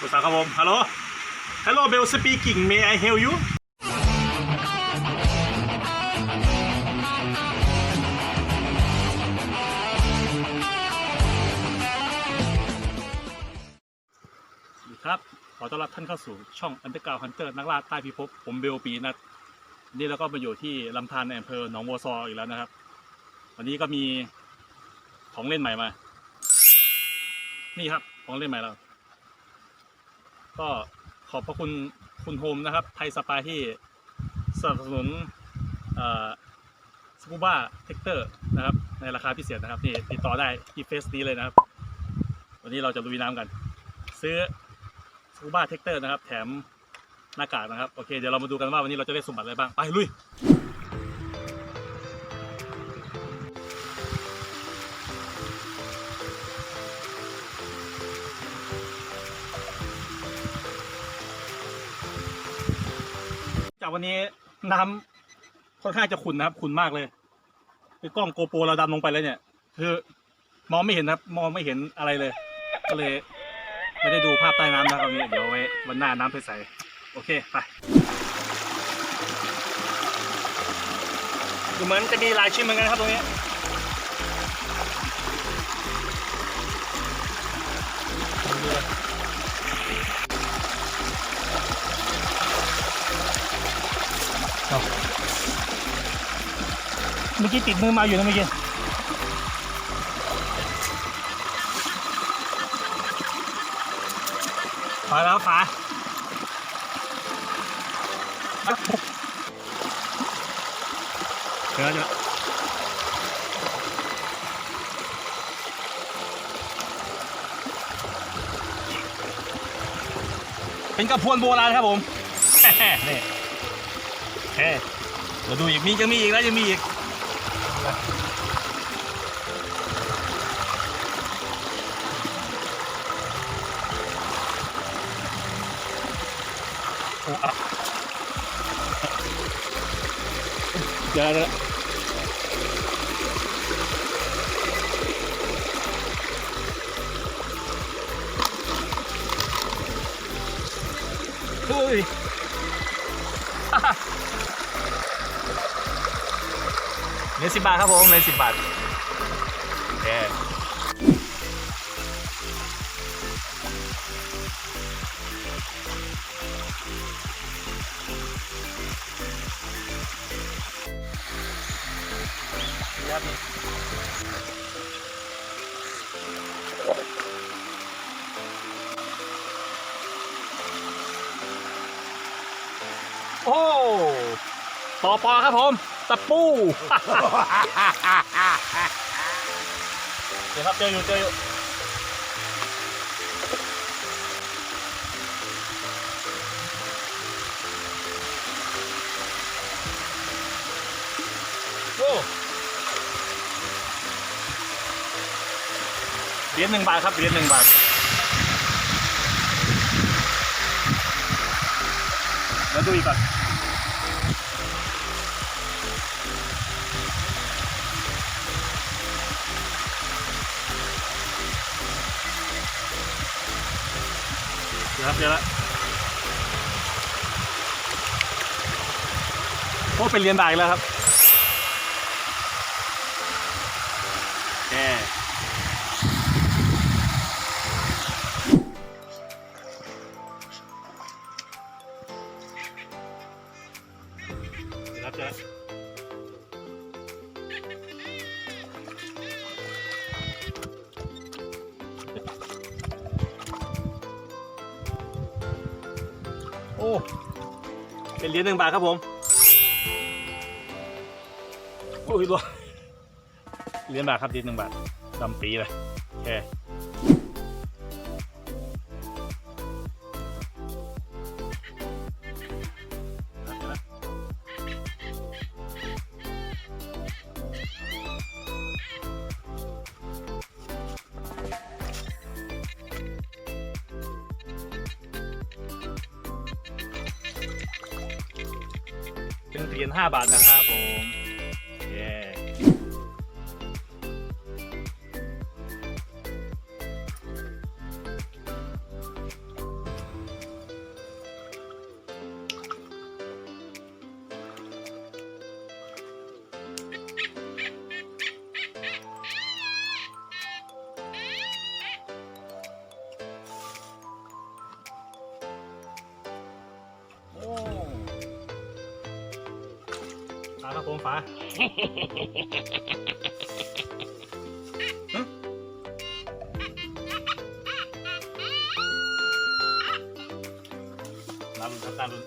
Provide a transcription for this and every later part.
ภาษาครับผมฮัลโหล Hello Bell speaking May I help you สวัสดีครับ ขอต้อนรับท่านเข้าสู่ช่อง Underground Hunter นักล่าใต้พิภพผมเบลปีนัทนี่เราก็มาอยู่ที่ลำธารในอำเภอหนองบัวซออีกแล้วนะครับ วันนี้ก็มีของเล่นใหม่มา นี่ครับของเล่นใหม่เรา ก็ขอบพระคุณคุณโฮมนะครับ ไทยสปาที่สนับสนุนสกูบ้าเทคเตอร์นะครับ ในราคาพิเศษนะครับนี่ติดต่อได้ที่เฟซนี้เลยนะครับ วันนี้เราจะลุยน้ำกัน ซื้อสกูบ้าเทคเตอร์นะครับ แถมหน้ากากนะครับ โอเค เดี๋ยวเรามาดูกันว่าวันนี้เราจะได้สมบัติอะไรบ้าง ไปลุย แต่วันนี้น้ำค่อนข้างจะขุ่นนะครับขุ่นมากเลยคือกล้องโกโปรเราดำลงไปแล้วเนี่ย คือมองไม่เห็นครับ มองไม่เห็นอะไรเลย ก็เลยไม่ได้ดูภาพใต้น้ำนะครับนี้เดี๋ยวไว้วันหน้าน้ำใสๆโอเคไปดูเหมือนจะมีลายชิ้นเหมือนกันครับตรงนี้ มื่อกี้ติดมือมาอยู่นะเมื่อกี้ฝาแล้วฝาเดี๋ยวเดี๋ยวเป็นกระพวนโบราณครับผมนี่เฮ้เราดูอีกมียังมีอีกแล้วยังมีอีก โอ้อ เดี๋ยวเดี๋ยวเฮ้ยเหลือสิบบาทครับผมเหลือสิบบาทโอเคครับโอ้ต่อปอครับผม ตะปู เดี๋ยวครับเจออยู่เจออยู่โอ้เหรียญหนึ่งบาทครับเหรียญหนึ่งบาทเดี๋ยวดูอีกก่อน เดี๋ยวครับเดี๋ยวโอ้เป็นเรียนบาทอีกแล้วครับแกเดี๋ยวครับเดี๋ยวละ อ้เป็นเหรียญหนึ่งบาทครับผมโอ้ยตัวเหรียญบาทครับเหรียญหนึ่งบาทดำปีเลยโอเค เป็นเหรียญ5บาทนะครับผม ผมฝาน้ำน้ำรุน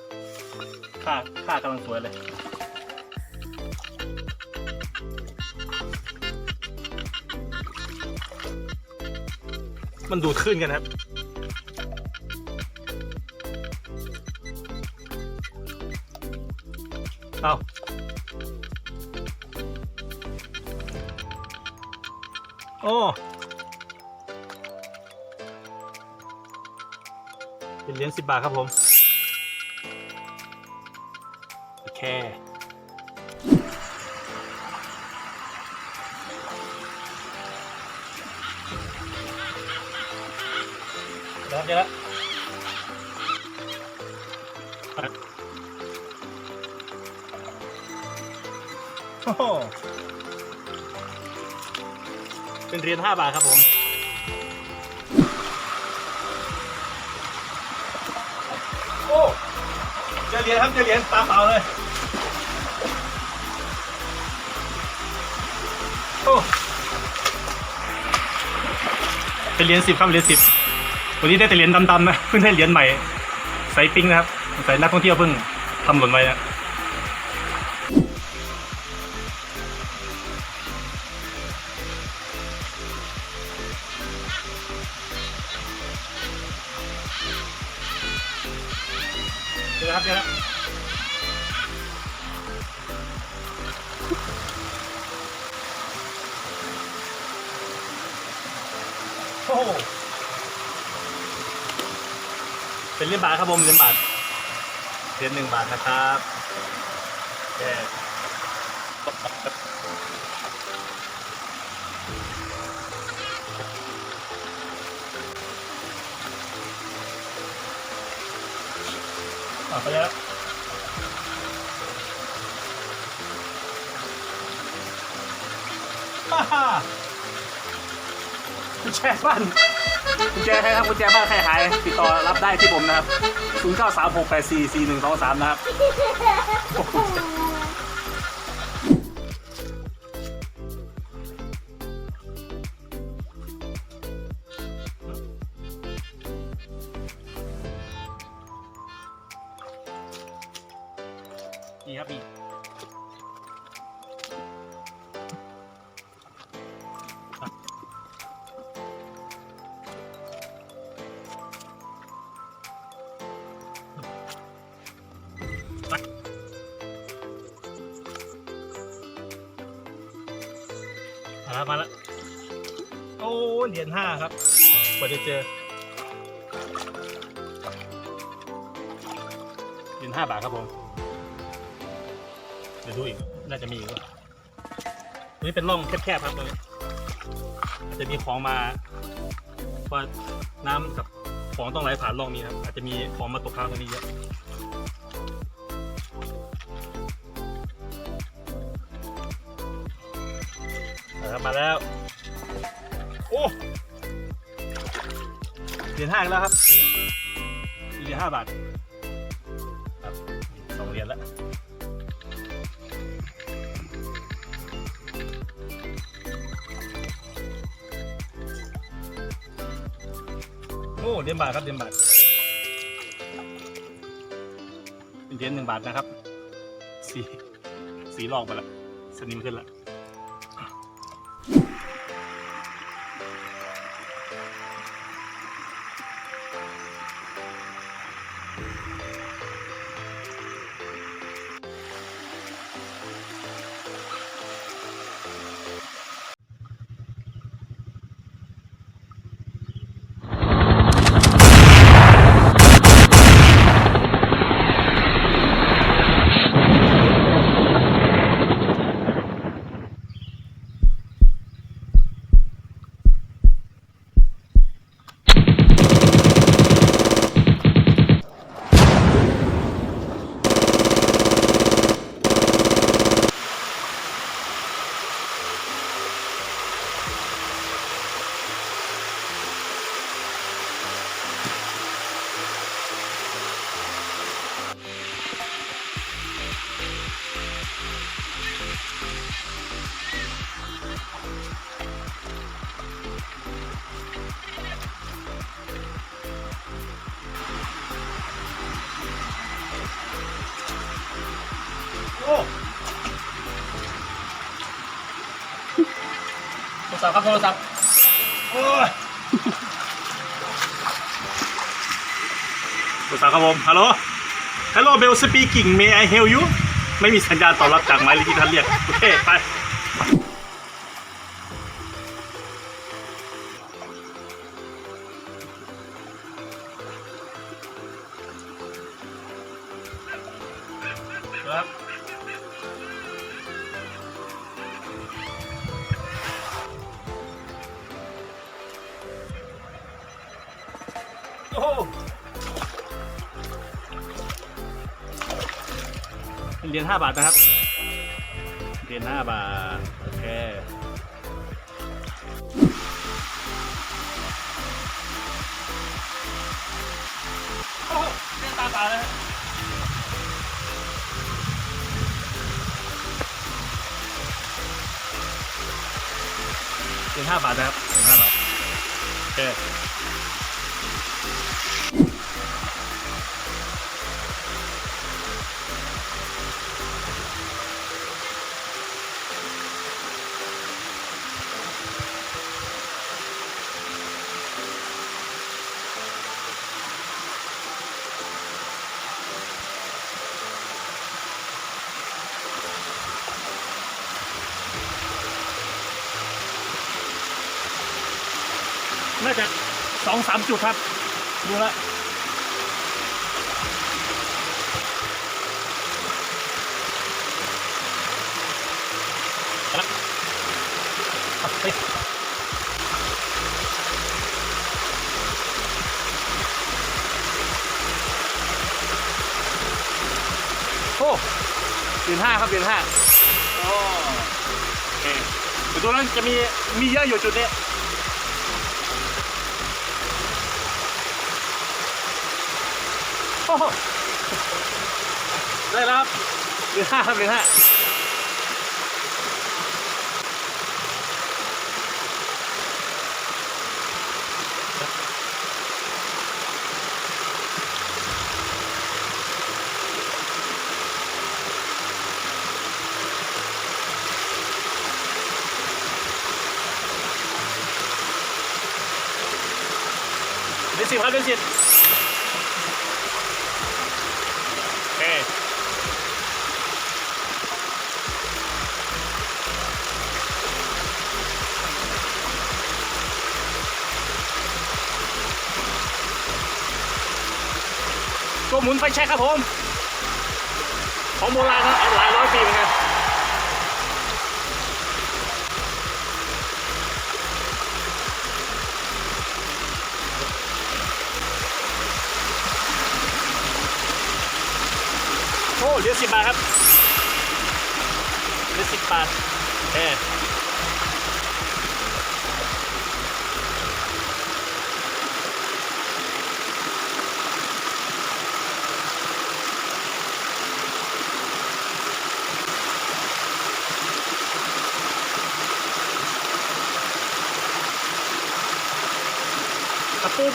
ค่าค่ากำลังสวยเลยมันดูดขึ้นกันครับ เอา โอ้เป็นเหรียญสิบบาทครับผม โอเคเดี๋ยวเดี๋ยวละโอ้โห เป็นเหรียญห้าบาทครับผมโอ้จอเหรียญครับจอเหรียญตาเปล่าเลยโอ้เป็นเหรียญสิบครับเหรียญสิบวันนี้ได้แต่เหรียญดำๆนะเพิ่งได้เหรียญใหม่ใส่ปิ้งนะครับใส่นักท่องเที่ยวเพิ่งทำหล่นไว้นะ เป็นเหรียบาทครับผมเหรียบาทเหรียญหนึ่งบาทนะครับแย่อะไปแล้วฮ่าฮ่า กุญแจบ้านกุญแจใครครับกุญแจบ้านใครหายติดต่อรับได้ที่ผมนะครับ 0 9 3 6 8 4 4 1 2 3 นะครับ แล้วมาแล้วโอ้เหรียญห้าครับกว่าจะเจอเหรียญห้าบาทครับผมเดี๋ยวดูอีกน่าจะมีอีกว่านี่เป็นร่องแคบๆครับตรงนี้อาจจะมีของมาว่าน้ำกับของต้องไหลผ่านร่องนี้ครับอาจจะมีของมาตกค้างตรงนี้เยอะ บมาแล้ว โอ้เหรียญห้าแล้วครับเหรียญห้าบาทครับสองเหรียญแล้วโอ้เหรียญบาทครับเหรียญบาทเป็นเหรียญหนึ่งบาทนะครับสีสีลอกไปล้วสนิมขึ้นล้ว ศัพท์ครับโทรศัพท์โอ้ยโทรศัพท์ครับผมฮัลโหลฮัลโหลเบลสปีกิ่งเมย์ไอเฮลยูไม่มีสัญญาณตอบรับจากหมายเลขที่ท่านเรียกโอเคไป โอ้เหรียญห้าบาทนะครับเหรียญห้าบาท โอเคโอ้เหรียญตาตาเลยเหรียญห้าบาทนะครับเหรียญห้าบาทโอเค องสามจุดครับ ดูแลวเอาไปโอ้เดือนห้าครับเดือนห้าโอ้โอเคเดี๋ยวตรงนั้นจะมีมีเยอะอยู่จุดนี้ โอ้โห ได้แล้วครับเหลือห้าครับเหลือห้าเป็นสิบครับเป็นสิบโอเคตัวห มุนไฟแช็กครับผม ของโบราณครับหลายร้อยปีเหมือนกันโอ้เหลือสิบบาทครับเหลือสิบบาทเออ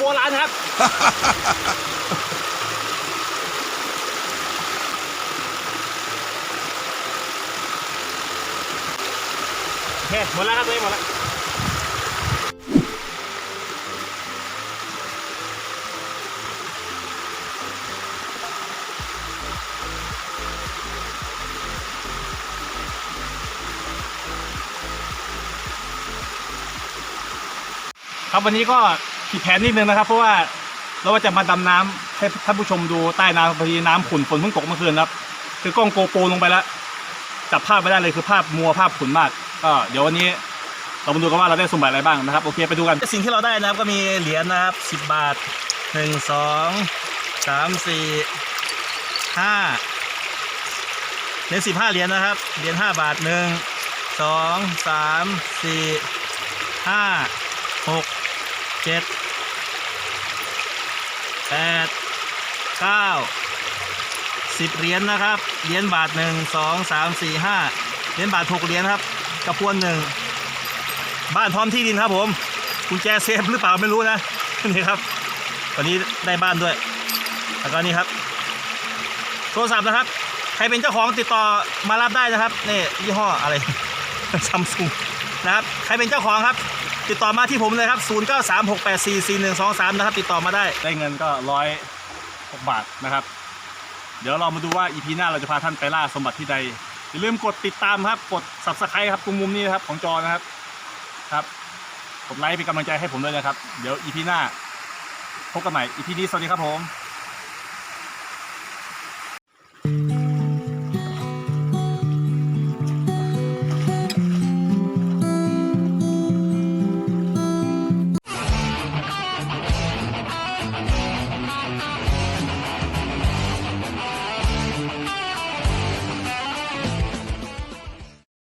ตะปูโบราณครับ โอเค หมดแล้วครับตัวเองหมดแล้วครับวันนี้ก็ ผิดแผนนิดนึงนะครับ เพราะว่าเราว่าจะมาดำน้ำให้ท่านผู้ชมดูใต้น้ำพอดีน้ำขุ่นฝนเพิ่งตกเมื่อคืนครับ คือกล้องโกโปรลงไปแล้วจับภาพไม่ได้เลยคือภาพมัวภาพขุ่นมากก็เดี๋ยววันนี้ เรามาดูกันว่าเราได้สมบัติอะไรบ้างนะครับ โอเคไปดูกันสิ่งที่เราได้นะครับก็มีเหรียญนะครับสิบบาทหนึ่งสองสามสี่ห้าเหรียญสิบห้าเหรียญนะครับเหรียญห้าบาทหนึ่งสองสามสี่ห้าหกเจ็ด แปดเก้าสิบเหรียญนะครับ เหรียญบาทหนึ่งสองสามสี่ห้าเหรียญบาทหกเหรียญครับ กระพวนหนึ่ง บ้านพร้อมที่ดินครับผมกุญแจเซฟหรือเปล่าไม่รู้นะ นี่ครับ วันนี้ได้บ้านด้วย แล้วก็นี่ครับ โทรศัพท์นะครับ ใครเป็นเจ้าของติดต่อมารับได้นะครับ นี่ยี่ห้ออะไรซัมซุงนะครับ ใครเป็นเจ้าของครับ ติดต่อมาที่ผมเลยครับ 0936844123 นะครับ ติดต่อมาได้ได้เงินก็ร้อยหบาทนะครับ เดี๋ยวเรามาดูว่าอีพีหน้าเราจะพาท่านไปล่าสมบัติที่ใด อย่าลืมกดติดตามครับ กด subscribe ครับตรงมุมนี้นะครับของจอนะครับครับกดไลค์เป็นกำลังใจให้ผมด้วยนะครับ เดี๋ยวอีพีหน้าพบกันใหม่อีพีนี้สวัสดีครับผม